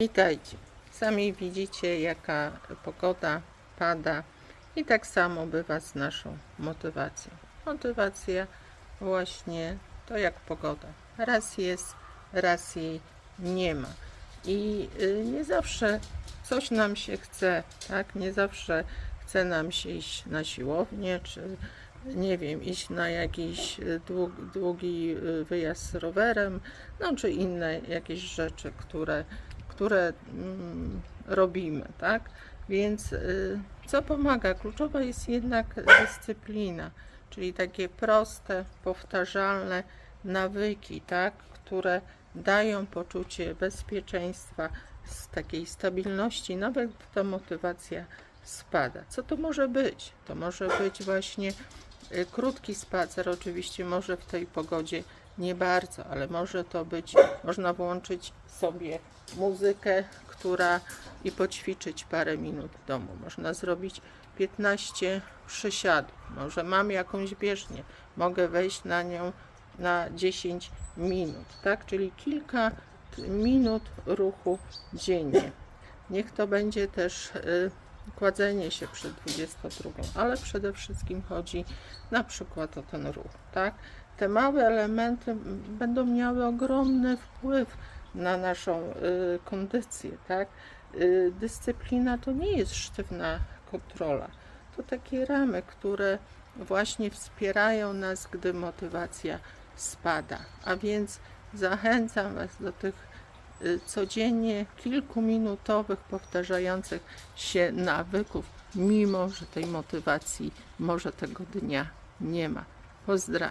Witajcie. Sami widzicie, jaka pogoda pada, i tak samo bywa z naszą motywacją. Motywacja właśnie to jak pogoda. Raz jest, raz jej nie ma. I y, nie zawsze coś nam się chce, tak? Nie zawsze chce nam się iść na siłownię, czy nie wiem, iść na jakiś y, długi, y, wyjazd z rowerem, no czy inne jakieś rzeczy, które, które mm, robimy, tak? Więc y, co pomaga? Kluczowa jest jednak dyscyplina, czyli takie proste, powtarzalne nawyki, tak? które dają poczucie bezpieczeństwa, z takiej stabilności, nawet ta motywacja spada. Co to może być? To może być właśnie y, krótki spacer, oczywiście może w tej pogodzie nie bardzo, ale może to być, można włączyć sobie muzykę, która i poćwiczyć parę minut w domu. Można zrobić 15 przysiadów. Może mam jakąś bieżnię, mogę wejść na nią na 10 minut, tak? Czyli kilka minut ruchu dziennie. Niech to będzie też y, kładzenie się przed 22, ale przede wszystkim chodzi na przykład o ten ruch, tak? Te małe elementy będą miały ogromny wpływ na naszą y, kondycję, tak? Y, dyscyplina to nie jest sztywna kontrola. To takie ramy, które właśnie wspierają nas, gdy motywacja spada. A więc zachęcam Was do tych y, codziennie kilkuminutowych, powtarzających się nawyków, mimo że tej motywacji może tego dnia nie ma. Pozdrawiam.